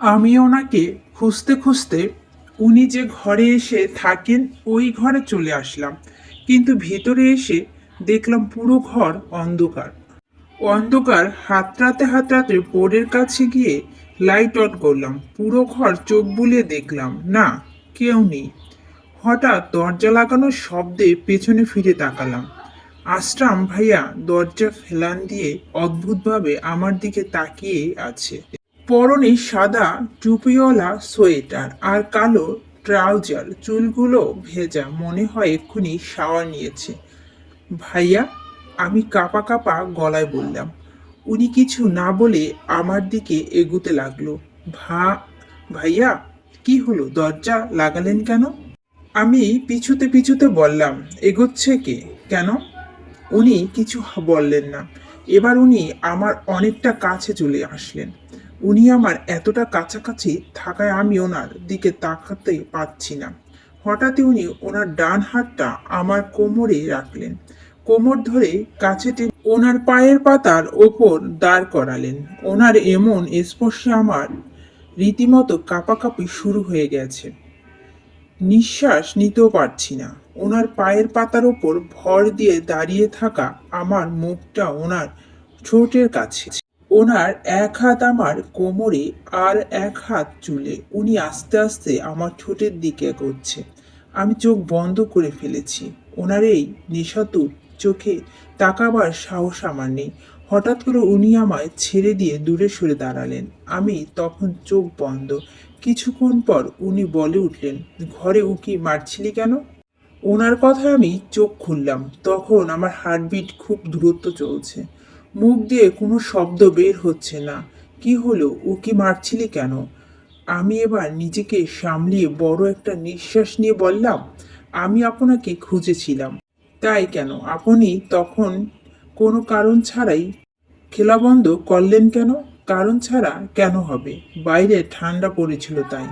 আমি ওনাকে খুঁজতে খুঁজতে উনি যে ঘরে এসে থাকেন, ওই ঘরে চলে আসলাম। কিন্তু ভিতরে এসে দেখলাম পুরো ঘর অন্ধকার। অন্ধকার হাতড়াতে হাতড়াতে বোর্ডের কাছে গিয়ে লাইট অন করলাম। পুরো ঘর চোখ বুলিয়ে দেখলাম, না, কেউ নেই। হঠাৎ দরজা লাগানোর শব্দে পেছনে ফিরে তাকালাম। আশ্রাম ভাইয়া দরজা ফেলান দিয়ে অদ্ভুতভাবে আমার দিকে তাকিয়ে আছে। পরনে সাদা টুপিওয়ালা সোয়েটার আর কালো ট্রাউজার চুলগুলো ভেজা। মনে হয় এক্ষুনি শাওয়ার নিয়েছে। ভাইয়া, আমি কাপা কাপা গলায় বললাম, উনি কিছু না বলে আমার দিকে এগুতে লাগল। ভা, ভাইয়া, কি হলো? দরজা লাগালেন কেন? আমি পিছুতে পিছুতে বললাম, এগোচ্ছে কে? কেন? উনি কিছু বললেন না। এবার উনি আমার অনেকটা কাছে চলে আসলেন। উনি আমার এতটা কাছাকাছি থাকায় আমি ওনার দিকে তাকাতে পারছি না। হঠাৎই উনি ওনার ডান হাতটা আমার কোমরে রাখলেন। কোমর ধরে কাছে ওনার পায়ের পাতার ওপর দাঁড় করালেন। ওনার এমন স্পর্শে আমার রীতিমতো কাঁপাকাঁপি শুরু হয়ে গেছে। নিঃশ্বাস নিতেও পারছি না। ওনার পায়ের পাতার ওপর ভর দিয়ে দাঁড়িয়ে থাকা আমার মুখটা ওনার ঠোঁটের কাছে। ওনার এক হাত আমার কোমরে আর এক হাত চুলে। উনি আস্তে আস্তে আমার ঠোঁটের দিকে এগোচ্ছে। আমি চোখ বন্ধ করে ফেলেছি। ওনার এই নিশাতুর চোখে তাকাবার সাহস আমার নেই। হঠাৎ করে উনি আমায় ছেড়ে দিয়ে দূরে সরে দাঁড়ালেন। আমি তখন চোখ বন্ধ। কিছুক্ষণ পর উনি বলে উঠলেন, ঘরে উকি মারছিলি কেন? ওনার কথায় আমি চোখ খুললাম। তখন আমার হার্টবিট খুব দূরত্ব চলছে। মুখ দিয়ে কোনো শব্দ বের হচ্ছে না। কি হলো? উকি মারছিলি কেন? আমি এবার নিজেকে সামলিয়ে বড় একটা নিঃশ্বাস নিয়ে বললাম, আমি আপনাকে খুঁজেছিলাম। তাই কেন? আপনি তখন কোনো কারণ ছাড়াই খেলা বন্ধ করলেন কেন? কারণ ছাড়া কেন হবে? বাইরে ঠান্ডা পড়েছিল তাই।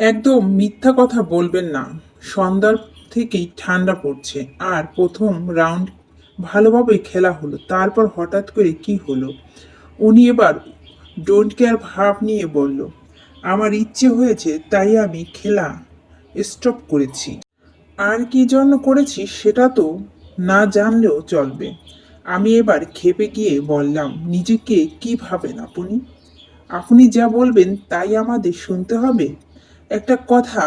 একদম মিথ্যা কথা বলবেন না। সন্ধ্যার থেকেই ঠান্ডা পড়ছে। আর প্রথম রাউন্ড ভালোভাবে খেলা হলো। তারপর হঠাৎ করে কি হলো? উনি এবার ডোন্ট কেয়ার ভাব নিয়ে বলল, আমার ইচ্ছে হয়েছে তাই আমি খেলা স্টপ করেছি। আর কি জন্য করেছি সেটা তো না জানলেও চলবে। আমি এবার খেপে গিয়ে বললাম, নিজেকে কি ভাবেন আপনি? আপনি যা বলবেন তাই আমাদের শুনতে হবে। একটা কথা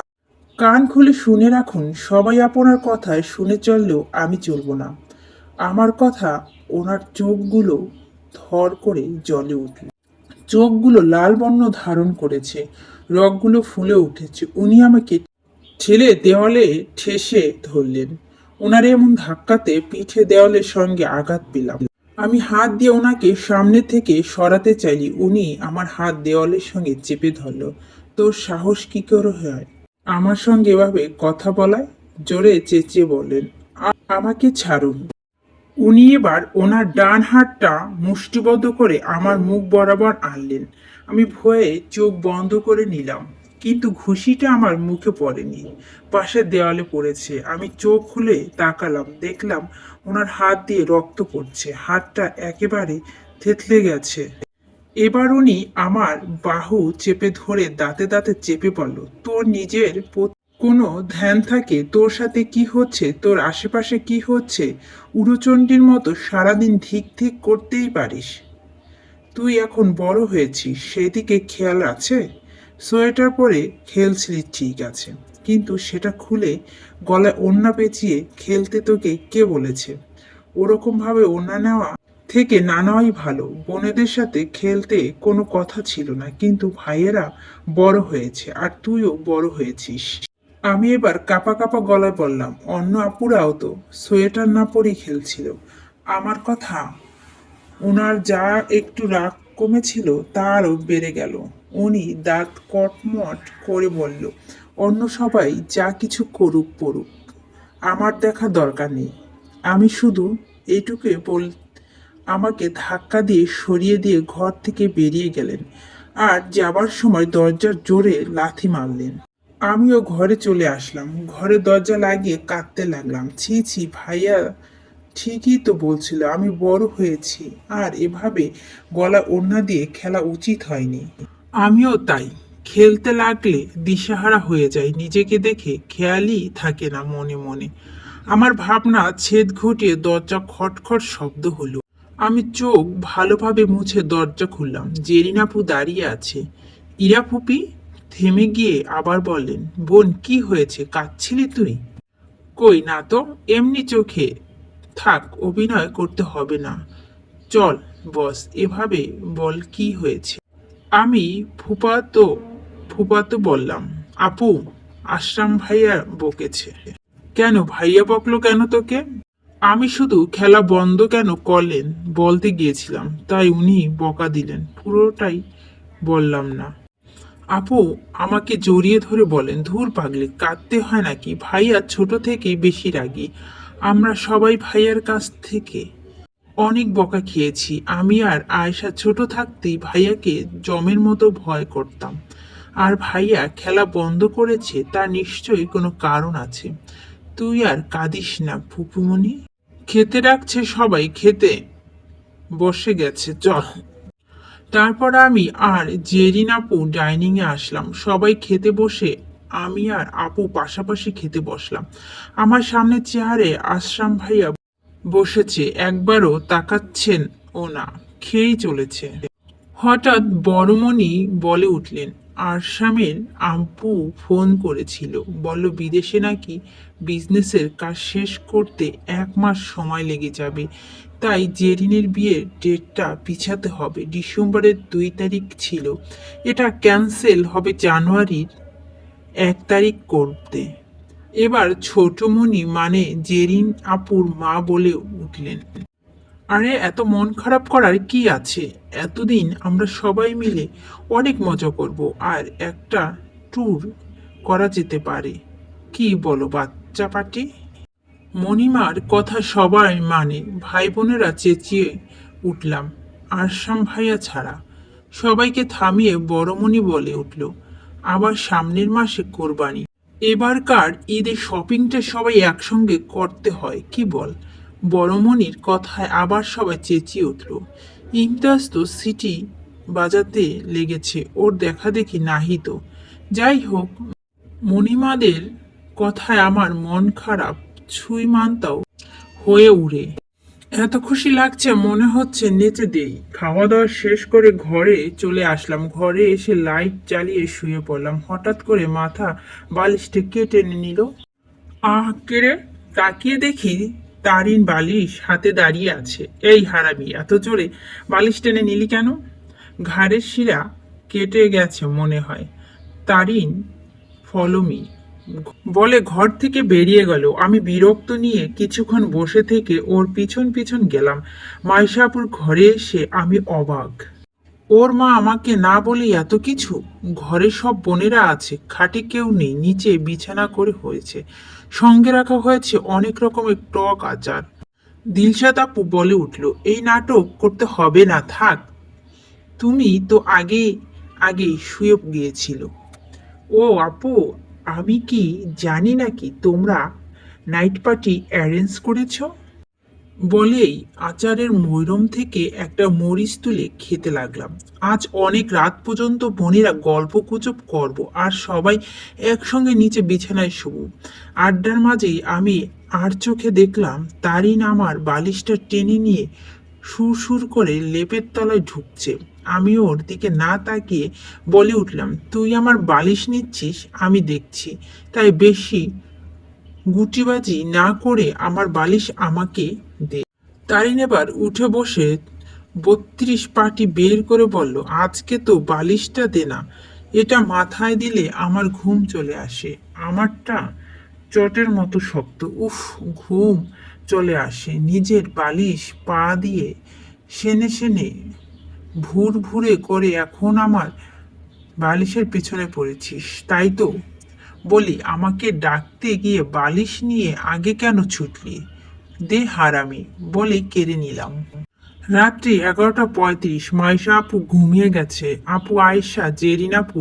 কান খুলে শুনে রাখুন, সবাই আপনার কথায় শুনে চললেও আমি চলবো না। আমার কথা ওনার চোখগুলো থর করে জ্বলে উঠল। চোখগুলো লাল বর্ণ ধারণ করেছে, রগগুলো ফুলে উঠেছে। উনি আমাকে ছেলে দেওয়ালে ঠেসে ধরলেন। ওনার এমন ধাক্কাতে পিঠে দেওয়ালের সঙ্গে আঘাত পেলাম। আমি হাত দিয়ে ওনাকে সামনে থেকে সরাতে চাইলি উনি আমার হাত দেওয়ালের সঙ্গে চেপে ধরল। তোর সাহস কি করে হয়? আমার সঙ্গে এভাবে কথা বলায় জোরে চেঁচিয়ে বললেন, "আ- আমাকে ছাড়ুন। উনি এবার ওনার ডান হাতটা মুষ্টিবদ্ধ করে আমার মুখ বরাবর আনলেন। আমি ভয়ে চোখ বন্ধ করে নিলাম, কিন্তু ঘুষিটা আমার মুখে পড়েনি। পাশের দেওয়ালে পড়েছে। আমি চোখ খুলে তাকালাম, দেখলাম ওনার হাত দিয়ে রক্ত পড়ছে, হাতটা একেবারে থেতলে গেছে। এবার উনি আমার বাহু চেপে ধরে দাঁতে দাঁতে চেপে পড়ল। তোর নিজের কোনো ধ্যান থাকে, তোর সাথে কি হচ্ছে, তোর আশেপাশে কি হচ্ছে, উড়োচণ্ডীর মতো সারাদিন ধিক ধিক করতেই পারিস। তুই এখন বড় হয়েছিস, সেদিকে খেয়াল আছে? সোয়েটার পরে খেলছিলি ঠিক আছে, কিন্তু সেটা খুলে গলায় ওড়না পেঁচিয়ে খেলতে তোকে কে বলেছে? ওরকমভাবে ওড়না নেওয়া থেকে না নেওয়াই ভালো, বোনেদের সাথে খেলতে কোনো কথা ছিল না, কিন্তু ভাইয়েরা বড় হয়েছে, আর তুইও বড় হয়েছিস। আমি এবার কাপা কাপা গলায় বললাম, অন্য আপুরাও তো, সোয়েটার না পরেই খেলছিল। আমার কথা ওনার যা একটু রাগ কমেছিল তা আরও বেড়ে গেল। উনি দাঁত কটমট করে বলল, অন্য সবাই যা কিছু করুক পড়ুক, আমার দেখা দরকার নেই। আমি শুধু এইটুকু বল, আমাকে ধাক্কা দিয়ে সরিয়ে দিয়ে ঘর থেকে বেরিয়ে গেলেন। আর যাবার সময় দরজার জোরে লাথি মারলেন। আমিও ঘরে চলে আসলাম। ঘরে দরজা লাগিয়ে কাঁদতে লাগলাম। ছি ছি, ভাইয়া ঠিকই তো বলছিল, আমি বড় হয়েছি। আর এভাবে গলা ওড়না দিয়ে খেলা উচিত হয়নি। আমিও তাই। খেলতে লাগলে দিশাহারা হয়ে যায় নিজেকে দেখে খেয়ালই থাকে না মনে মনে। আমার ভাবনা ছেদ ঘটিয়ে দরজা খটখট শব্দ হলো। আমি চোখ ভালোভাবে মুছে দরজা খুললাম। জেরিনাপু দাঁড়িয়ে আছে। ইরা ফুপি থেমে গিয়ে আবার বললেন, বোন, কি হয়েছে? কাঁদছিলি তুই? কই না তো, এমনি চোখে। থাক, অভিনয় করতে হবে না। চল, বস, এভাবে বল কি হয়েছে? আমি ফুপাতো ফুপাতো বললাম। আপু, আশ্রাম ভাইয়া বকেছে। কেন, ভাইয়া বকলো কেন তোকে? আমি শুধু খেলা বন্ধ কেন করলেন? বলতে গিয়েছিলাম, তাই উনি বকা দিলেন। পুরোটাই বললাম না। আপু, আমাকে জড়িয়ে ধরে বলেন, ধুর পাগলি, কাঁদতে হয় নাকি? ভাইয়া ছোট থেকেই বেশি রাগী। আমরা সবাই ভাইয়ার কাছ থেকে অনেক বকা খেয়েছি। আমি আর আয়েশা ছোট থাকতেই ভাইয়াকে জমের মতো ভয় করতাম। আর ভাইয়া খেলা বন্ধ করেছে তার নিশ্চয়ই কোনো কারণ আছে। তুই আর কাঁদিস না ফুপুমণি খেতে রাখছে সবাই, খেতে বসে গেছে, চল। তারপর আমি আর জেরিন আপু ডাইনিংয়ে আসলাম। সবাই খেতে বসে, আমি আর আপু পাশাপাশি খেতে বসলাম। আমার সামনে চেয়ারে আশ্রাম ভাইয়া বসেছে, একবারও তাকাচ্ছেন ও না, খেয়েই চলেছে। হঠাৎ বড়মণি বলে উঠলেন আসামের আম্পু ফোন করেছিল। বলল, বিদেশে নাকি বিজনেসের কাজ শেষ করতে এক মাস সময় লেগে যাবে। তাই জেরিনের বিয়ের ডেটটা পিছাতে হবে। ডিসেম্বরের দুই তারিখ ছিল। এটা ক্যান্সেল হবে জানুয়ারির এক তারিখ করতে। এবার ছোটমণি মানে জেরিন আপুর মা বলে উঠলেন। আরে, এত মন খারাপ করার কি আছে? এতদিন আমরা সবাই মিলে অনেক মজা করব, আর একটা ট্যুর করা যেতে পারে। কি বলো বাচ্চা পার্টি মণিমার কথা সবাই মানে ভাই বোনেরা চেঁচিয়ে উঠলাম আরসাম ভাইয়া ছাড়া। সবাইকে থামিয়ে বড়মণি বলে উঠল, আবার সামনের মাসে কোরবানি। এবারকার ঈদের শপিংটা সবাই একসঙ্গে করতে হয়, কি বল? বড়মণির কথায় আবার সবাই চেঁচিয়ে উঠল। ইমতাজ তো সিটি বাজাতে লেগেছে, ওর দেখা দেখি নাহি তো। যাই হোক, মণিমাদের কথায় আমার মন খারাপ, ছুঁই মানতাও হয়ে উড়ে। এত খুশি লাগছে, মনে হচ্ছে নেচে দেই। খাওয়া দাওয়া শেষ করে ঘরে চলে আসলাম। ঘরে এসে লাইট জ্বালিয়ে শুয়ে পড়লাম। হঠাৎ করে মাথা বালিশটা কেটে নিল। আহ কেড়ে তাকিয়ে দেখি তারিন বালিশ হাতে দাঁড়িয়ে আছে। এই হারামি, এত জোরে বালিশ টেনে নিলি কেন? ঘাড়ের শিরা কেটে গেছে মনে হয়। তারিন ফলমি বলে ঘর থেকে বেরিয়ে গেল। আমি বিরক্ত নিয়ে কিছুক্ষণ বসে থেকে ওর পিছন পিছন গেলাম। মাইশাপুর ঘরে এসে আমি অবাক। ওর মা আমাকে না বলে এত কিছু? ঘরে সব বোনেরা আছে, খাটে কেউ নেই, নিচে বিছানা করে হয়েছে। সঙ্গে রাখা হয়েছে অনেক রকমের টক আচার। দিলশাদ আপু বলে উঠল, এই নাটক করতে হবে না, থাক। তুমি তো আগে আগে শুয়ে গিয়েছিল। ও আপু, আমি কি জানি নাকি তোমরা নাইট পার্টি অ্যারেঞ্জ করেছ? বলেই আচারের মৈরম থেকে একটা মরিচ তুলে খেতে লাগলাম। আজ অনেক রাত পর্যন্ত বোনেরা গল্প গুজব করব আর সবাই একসঙ্গে নিচে বিছানায় শুবো। আড্ডার মাঝেই আমি আর চোখে দেখলাম তারিন আমার বালিশটা টেনে নিয়ে সুর সুর করে লেপের তলায় ঢুকছে। আমি ওর দিকে না তাকিয়ে বলে উঠলাম, তুই আমার বালিশ নিচ্ছিস? আমি দেখছি। তাই বেশি গুটিবাজি না করে আমার বালিশ আমাকে তারিন এবার উঠে বসে বত্রিশ পাটি বের করে বলল, আজকে তো বালিশটা দে না। এটা মাথায় দিলে আমার ঘুম চলে আসে। আমারটা চটের মতো শক্ত। উফ, ঘুম চলে আসে। নিজের বালিশ পা দিয়ে সেনে সেনে ভুর ভুরে করে এখন আমার বালিশের পেছনে পড়েছিস। তাই তো বলি, আমাকে ডাকতে গিয়ে বালিশ নিয়ে আগে কেন ছুটলি? দে হারামি বলে কেড়ে নিলাম। রাত্রি এগারোটা পঁয়ত্রিশ, মাইশা আপু ঘুমিয়ে গেছে। আপু আয়েশা, জেরিন আপু,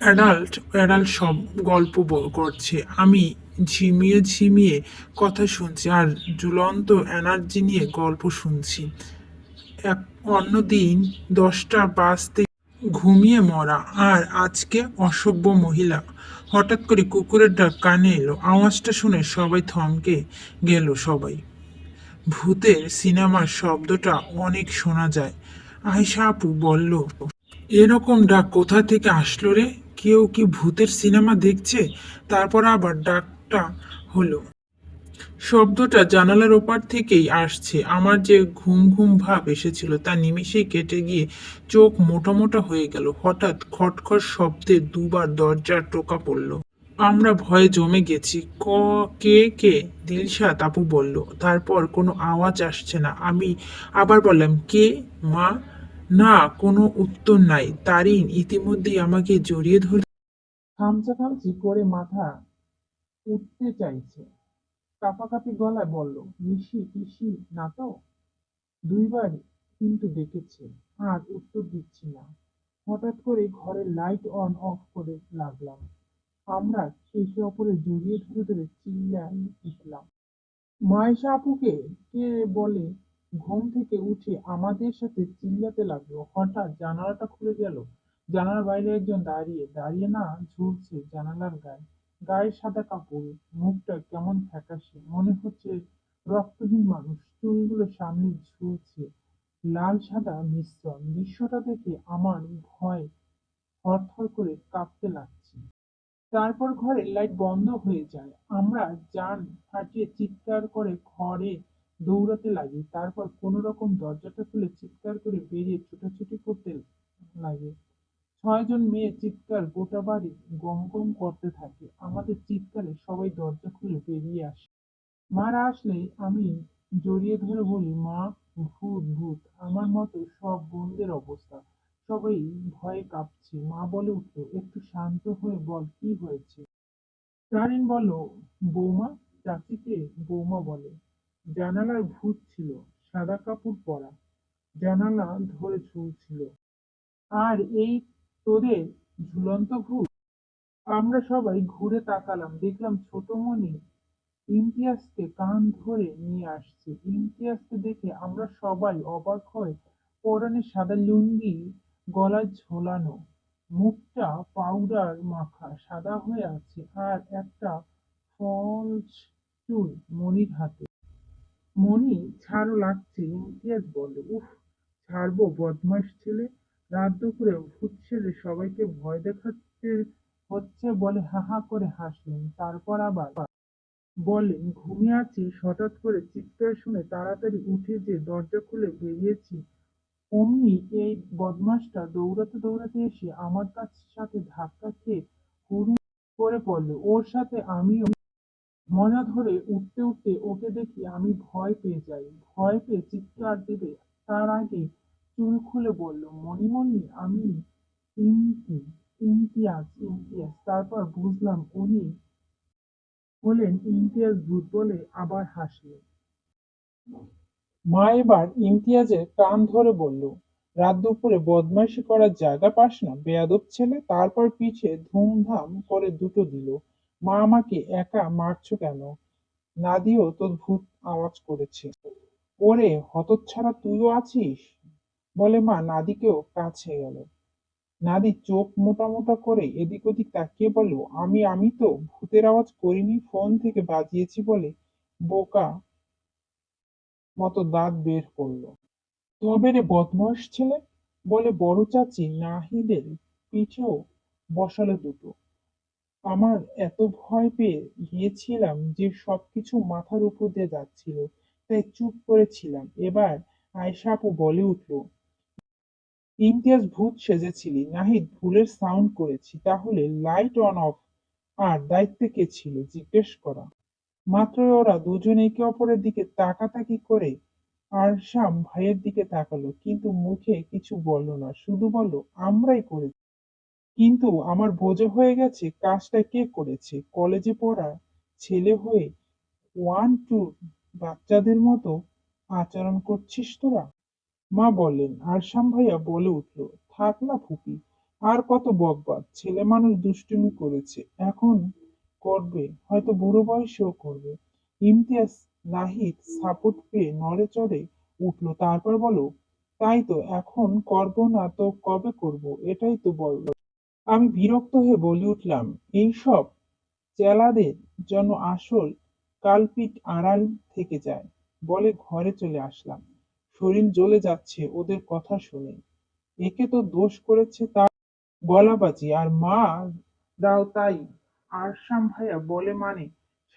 অ্যাডাল্ট অ্যাডাল্ট সব গল্প করছে। আমি ঝিমিয়ে ঝিমিয়ে কথা শুনছি আর ঝুলন্ত এনার্জি নিয়ে গল্প শুনছি। এক অন্যদিন দশটা বাজতে ঘুমিয়ে মরা আর আজকে অসভ্য মহিলা হঠাৎ করে কুকুরের ডাক কানে এলো, আওয়াজটা শুনে সবাই থমকে গেল সবাই। ভূতের সিনেমার শব্দটা অনেক শোনা যায়। আয়সা আপু বলল, এরকম ডাক কোথা থেকে আসলো রে? কেউ কি ভূতের সিনেমা দেখছে? তারপর আবার ডাকটা হলো শব্দটা জানালার ওপার থেকেই আসছে। আমার যে ঘুম ঘুম ভাব এসেছিল, তা নিমিষেই কেটে গিয়ে চোখ মোটা মোটা হয়ে গেল। হঠাৎ খটখট শব্দে দুবার দরজার টোকা পড়ল। আমরা ভয়ে জমে গেছি। ক, কে কে? দিলশাদ আপু বলল। তারপর কোনো আওয়াজ আসছে না। আমি আবার বললাম, কে? মা? না, কোনো উত্তর নাই। তারিন ইতিমধ্যেই আমাকে জড়িয়ে ধরে খামচা খামচি করে মাথা উঠতে চাইছে। কাঁপাকাঁপি গলায় বলল, নিশি, পিসি, না তো? দুইবার কিন্তু ডেকেছে আর উত্তর দিচ্ছি না। হঠাৎ করে ঘরের লাইট অন, অফ করে লাগলাম। আমরা একে অপরে জড়িয়ে ধরে ধরে চিল্লাই উঠলাম। মায়েশা আপুকে কে বলে ঘুম থেকে উঠে আমাদের সাথে চিল্লাতে লাগল। হঠাৎ জানালাটা খুলে গেল। জানালার বাইরে একজন দাঁড়িয়ে দাঁড়িয়ে না ঝুলছে জানালার গায়ে। গায়ে সাদা কাপড়, মুখটা কেমন ফ্যাকাশে, মনে হচ্ছে রক্তহীন মানুষ। চুলগুলো সামনে ঝুলছে, লাল সাদা মিশ্রণ। দৃশ্যটা দেখে আমার ভয় থরথর করে কাঁপতে লাগছে। তারপর ঘরের লাইট বন্ধ হয়ে যায়। আমরা জান ফাটিয়ে চিৎকার করে ঘরে দৌড়াতে লাগি। তারপর কোনো রকম দরজাটা খুলে চিৎকার করে বেরিয়ে ছুটাছুটি করতে লাগে। ছয়জন মেয়ে চিৎকার গোটা বাড়ি গম গম করতে থাকে। আমাদের চিৎকারে সবাই দরজা খুলে বেরিয়ে আসে। মারা আসলে আমি জড়িয়ে ধরে বলি, মা, ভূত ভূত, আমার মতো সব বোনদের অবস্থা। সবাই ভয়ে কাঁপছে। মা বলে উঠল, একটু শান্ত হয়ে বল, কি হয়েছে? তারিন বলল, বৌমা, চাচিকে বৌমা বলে। জানালার ভূত ছিল, সাদা কাপড় পরা। জানালা ধরে ঝুলছিল। আর এই তোদের ঝুলন্ত ভূত। আমরা সবাই ঘুরে তাকালাম, দেখলাম ছোট মনি ইমতিয়াজকে কান ধরে নিয়ে আসছে। ইমতিয়াজকে দেখে আমরা সবাই অবাক হয়ে পরনে সাদা লুঙ্গি গলায় ঝোলানো, মুখটা পাউডার মাখা, সাদা হয়ে আছে আর একটা ফলস চুল মনির হাতে। মনি, ছাড়ো লাগছে, ইমতিয়াজ বলে, উফ, ছাড়বো বদমাস ছেলে। রাত দুপুরে ছেলে সবাইকে ভয় দেখাতে হচ্ছে বলে হা হা করে হাসলেন। তারপর আবার বলেন ঘুমিয়ে আছি? হঠাৎ করে চিৎকার শুনে তাড়াতাড়ি উঠে যে দরজা খুলে বেরিয়েছি, অমনি এই বদমাসটা দৌড়াতে দৌড়াতে এসে আমার কাছ সাথে ধাক্কা খেয়ে হুড়ু করে পড়ল। ওর সাথে আমিও মজা ধরে উঠতে উঠতে ওকে দেখি আমি ভয় পেয়ে যাই। ভয় পেয়ে চিৎকার দেবে তার আগে চুল খুলে বলল, মণিমণি, আমি ইমতি ইমতিয়াজ ইমতিয়াজ তারপর বুঝলাম উনি হলেন ইমতিয়াজ ভূত বলে আবার হাসলেন। মা এবার ইমতিয়াজের কান ধরে বলল, রাত দুপুরে বদমাইশি করার জায়গা পাস না, বেয়াদব ছেলে তারপর পিছে ধুমধাম করে দুটো দিল। মা আমাকে একা মারছো কেন? নাদিও তোর ভূত আওয়াজ করেছে। ওরে, হতচ্ছাড়া তুইও আছিস? বলে মা নাদিকেও কাছে গেল। নাদি চোখ মোটা মোটা করে এদিক ওদিক তাকিয়ে বলল, আমি আমি তো ভূতের আওয়াজ করিনি, ফোন থেকে বাজিয়েছি বলে বোকা মতো দাঁত বের করল। তবে রে বদমাস ছেলে? বলে বড় চাচি নাহিদের পিঠেও বসালো দুটো। আমার এত ভয় পেয়ে গিয়েছিলাম যে সবকিছু মাথার উপর দিয়ে যাচ্ছিল, তাই চুপ করেছিলাম। এবার আয়শা আপু বলে উঠল ইমতিয়াজ ভূত সেজেছিলি। নাহিদ, ভুলের সাউন্ড করেছি। তাহলে লাইট অন অফ আর দায়িত্বে কে ছিল? জিজ্ঞেস করা। মাত্র ওরা দুজন একে অপরের দিকে তাকাতাকি করে আরশাম ভাইয়ের দিকে তাকালো, কিন্তু মুখে কিছু বলল না। শুধু বলল, আমরাই করেছি। কিন্তু আমার বোঝা হয়ে গেছে কাজটা কে করেছে। কলেজে পড়া ছেলে হয়ে ওয়ান টু বাচ্চাদের মতো আচরণ করছিস তোরা? মা বললেন, আরশাম ভাইয়া বলে উঠল, থাক না ফুপি, আর কত বকবাদ ছেলে মানুষ দুষ্টুমি করেছে, এখন করবে, হয়তো বুড়ো বয়সেও করবে। ইমতিয়াজ নাহিদ সাপোর্ট পেয়ে নড়ে চড়ে উঠল, তারপর বলো তাই তো, এখন করব না তো কবে করব, এটাই তো বল আমি বিরক্ত হয়ে বলে উঠলাম, এইসব চেলাদের জন্য আসল কালপিট আড়াল থেকে যায়, বলে ঘরে চলে আসলাম। শরীর জ্বলে যাচ্ছে, ওদের কথা শুনে। একে তো দোষ করেছে তার গলাবাজি, আর মা রাও তাই। আরশাম ভাইয়া বলে মানে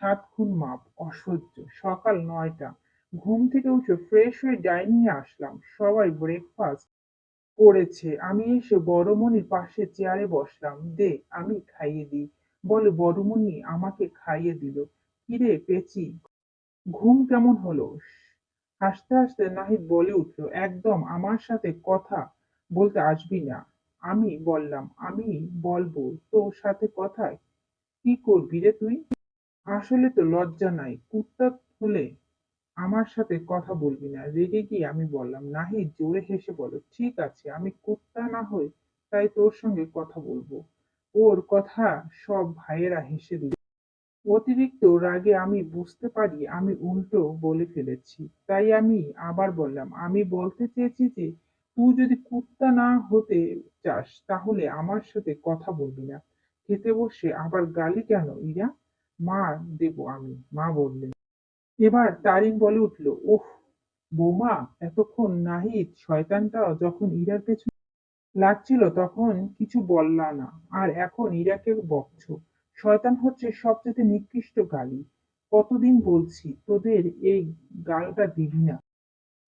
সাত খুন মাপ, অসহ্য। সকাল নয়টা, ঘুম থেকে উঠে ফ্রেশ হয়ে ডাইনিং আসলাম। সবাই ব্রেকফাস্ট করেছে। আমি এসে বড়মণির পাশে চেয়ারে বসলাম। দে, আমি খাইয়ে দিই। বলে, বড়মণি আমাকে খাইয়ে দিল। কিরে, পেঁচি, ঘুম কেমন হলো? হাসতে হাসতে নাহিদ বলে উঠল, একদম, আমার সাথে কথা বলতে আসবি না। আমি বললাম, আমি বলব তোর সাথে কথা কি করবি রে তুই? আসলে তো লজ্জা নাই, কুত্তা হলে আমার সাথে কথা বলবি না। রেগে গিয়ে আমি বললাম, নাহিদ, জোরে হেসে বলো, ঠিক আছে, আমি কুত্তা না হই তাই তোর সঙ্গে কথা বলব। ওর কথা সব ভাইয়েরা হেসে দিল। অতিরিক্ত রাগে আমি বুঝতে পারি, আমি উল্টো বলে ফেলেছি। তাই আমি আবার বললাম, আমি বলতে চেয়েছি যে, তুই যদি কুত্তা না হতে চাস, তাহলে আমার সাথে কথা বলবি না। খেতে বসে আবার গালি কেন ইরা মা দেব আমি, মা বললেন। এবার তারিন বলে উঠল, ওহ, বৌমা, এতক্ষণ নাহিদ শয়তানটা যখন ইরার পেছনে লাগছিল তখন কিছু বললা না, আর এখন ইরাকে বকছো। শয়তান হচ্ছে সবচেয়ে নিকৃষ্ট গালি। কতদিন বলছি, তোদের এই গালটা দিবি না।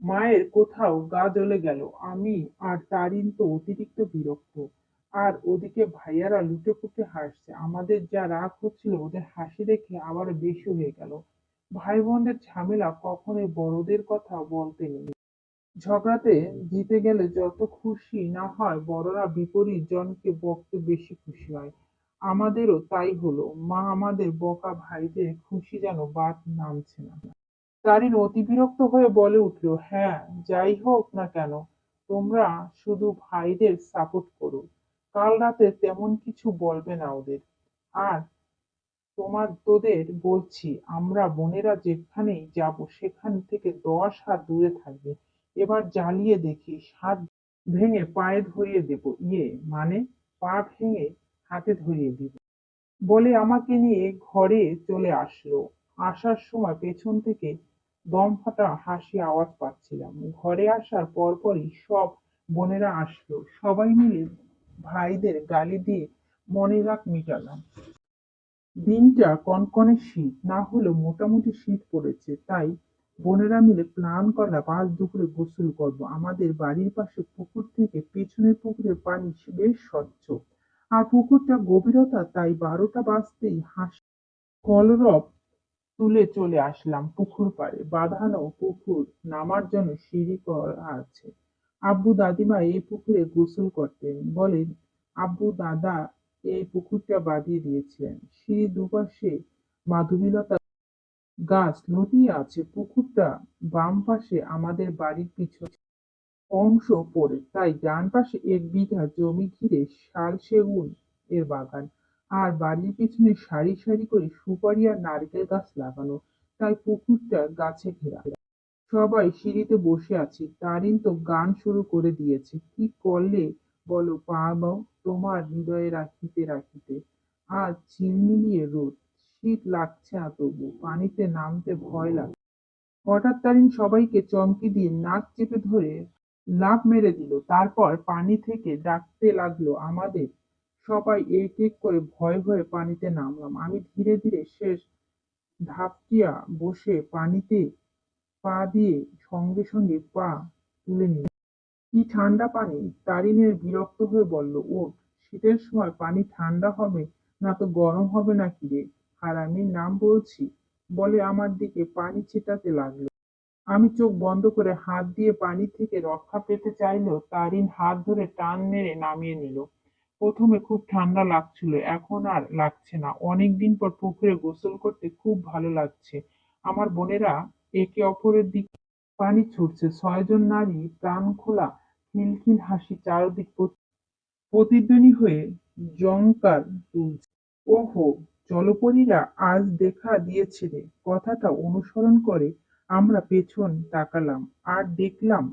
মায়ের কোথাও গা জ্বলে গেল, আমি আর তারিন তো অতিরিক্ত বিরক্ত। আর ওদিকে ভাইয়ারা লুটেপুটে হাসছে। আমাদের যা রাগ হচ্ছিল, ওদের হাসি দেখে আবার বেশি হয়ে গেল। ভাই বোনদের ঝামেলা কখনোই বড়দের কথা বলতে নেই। ঝগড়াতে জিতে গেলে যত খুশি না হয়, বড়রা বিপরীত জনকে বকতে বেশি খুশি হয়। আমাদেরও তাই হলো। মা আমাদের বকা ভাইদের খুশি যেন বাদ নামছে না। তারিন অতি বিরক্ত হয়ে বলে উঠল হ্যাঁ যাই হোক না কেন, তোমরা শুধু ভাইদের সাপোর্ট করো। কাল রাতে তেমন কিছু বলবে না ওদের। আর তোমার তোদের বলছি, আমরা বোনেরা যেখানেই যাব সেখান থেকে দশ হাত দূরে থাকবে। এবার জ্বালিয়ে দেখি হাত ভেঙে পায়ে ধরিয়ে দেব। ইয়ে মানে পা ভেঙে হাতে ধরিয়ে দিব বলে আমাকে নিয়ে ঘরে চলে আসলো। আসার সময় পেছন থেকে দম ফাটা হাসি আওয়াজ পাচ্ছিলাম। ঘরে আসার পরপরই সব বোনেরা আসলো। সবাই মিলে ভাইদের গালি দিয়ে মনে রাখ মিটালাম। দিনটা কনকনে শীত, না হলেও মোটামুটি শীত পড়েছে। তাই বোনেরা মিলে প্ল্যান করলাম, আজ দুপুরে গোসল করব। আমাদের বাড়ির পাশে পুকুর থেকে পেছনের পুকুরের পানি বেশ স্বচ্ছ। আর পুকুরটা গভীরতা তাই বারোটা বাজতেই হাঁস। কলরব তুলে চলে আসলাম পুকুর পাড়ে। বাঁধানো পুকুর নামার জন্য সিঁড়ি করা আছে। আব্বু দাদিমা এই পুকুরে গোসল করতেন। বলেন, আব্বু, দাদা এই পুকুরটা বাঁধিয়ে দিয়েছিলেন। সিঁড়ি দুপাশে মাধবীলতা গাছ লতিয়ে আছে। পুকুরটা বাম পাশে আমাদের বাড়ির পিছনে অংশ পড়ে। তাই ডান পাশে এক বিঘা জমি ঘিরে শাল, সেগুন এর বাগান আর বাড়ির পিছনে সারি সারি করে সুপারি আর নারকেল গাছ লাগানো। তাই পুকুরটা গাছে ঘেরা। সবাই সিঁড়িতে বসে আছি। তারিন তো গান শুরু করে দিয়েছে। কি করলে বলো পাবাও তোমার হৃদয়ে রাখিতে রাখিতে। আর ঝিলমিলিয়ে রোদ। শীত লাগছে না তবু। পানিতে নামতে ভয় লাগে। হঠাৎ তারিন সবাইকে চমকি দিয়ে নাক চেপে ধরে লাফ মেরে দিল। তারপর পানি থেকে ডাকতে লাগল আমাদের। সবাই এক এক করে ভয়ে ভয়ে পানিতে নামলাম। আমি ধীরে ধীরে শেষ ধাপটিয়া বসে পানিতে পা দিয়ে সঙ্গে সঙ্গে পা তুলে নিল কি ঠান্ডা পানি? তারিনের বিরক্ত হয়ে বলল ও শীতের সময় পানি ঠান্ডা হবে না তো গরম হবে না কি রে? হারামির নাম বলছি। বলে আমার দিকে পানি ছিটাতে লাগল। আমি চোখ বন্ধ করে হাত দিয়ে পানি থেকে রক্ষা পেতে চাইলেও তারিন হাত ধরে টান মেরে নামিয়ে নিল। প্রথমে খুব ঠান্ডা লাগছিল, এখন আর লাগছে না। অনেকদিন পর পুকুরে গোসল করতে খুব ভালো লাগছে। আমার বোনেরা একে অপরের দিকে পানি ছুটছে ছয়জন নারী প্রাণ খোলা, খিলখিল হাসি চারদিক প্রতি- প্রতিধ্বনি হয়ে জংকার তুলছে ওহো, জলপরীরা আজ দেখা দিয়েছে রে। কথাটা অনুসরণ করে আমরা পেছন তাকালাম আর দেখলাম